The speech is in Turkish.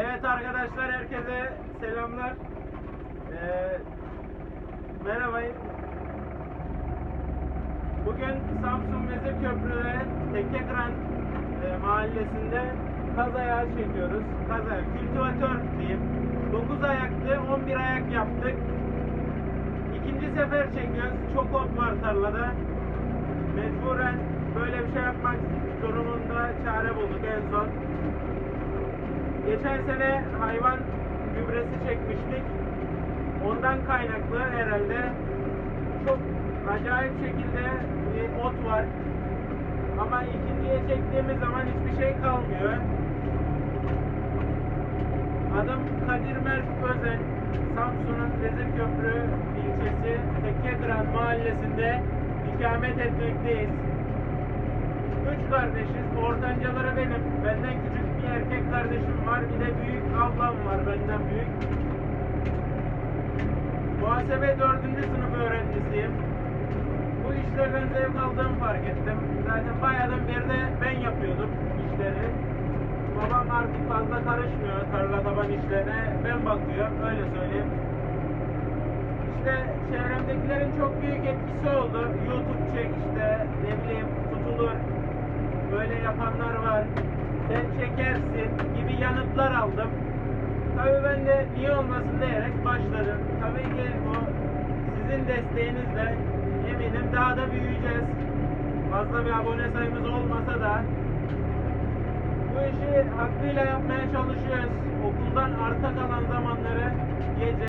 Evet arkadaşlar herkese selamlar. Ee, merhaba. Bugün Samsun Vezir Köprü'de Tekkekran e, mahallesinde kaz ayağı çekiyoruz. Kaz ayağı, kültivatör diyeyim. 9 ayaktı, 11 ayak yaptık. İkinci sefer çekiyoruz. Çok ot var tarlada. Mecburen böyle bir şey yapmak durumunda çare bulduk en son. Geçen sene hayvan gübresi çekmiştik. Ondan kaynaklı herhalde çok acayip şekilde bir ot var. Ama ikinciye çektiğimiz zaman hiçbir şey kalmıyor. Adım Kadir Mert Özen. Samsun'un Vezirköprü ilçesi Tekkekıran mahallesinde ikamet etmekteyiz. Üç kardeşiz. Ortancaları benim. Benden küçük kardeşim var. Bir de büyük ablam var benden büyük. Muhasebe dördüncü sınıf öğrencisiyim. Bu işlerden zevk aldığımı fark ettim. Zaten bayağıdan beri de ben yapıyordum işleri. Babam artık fazla karışmıyor tarla taban işlerine. Ben bakıyorum. Öyle söyleyeyim. İşte çevremdekilerin çok büyük etkisi oldu. YouTube çek işte ne bileyim tutulur. Böyle yapanlar var. Sen çekersin yanıtlar aldım. Tabii ben de niye olmasın diyerek başladım. Tabii ki bu sizin desteğinizle eminim daha da büyüyeceğiz. Fazla bir abone sayımız olmasa da bu işi hakkıyla yapmaya çalışıyoruz. Okuldan arta kalan zamanları gece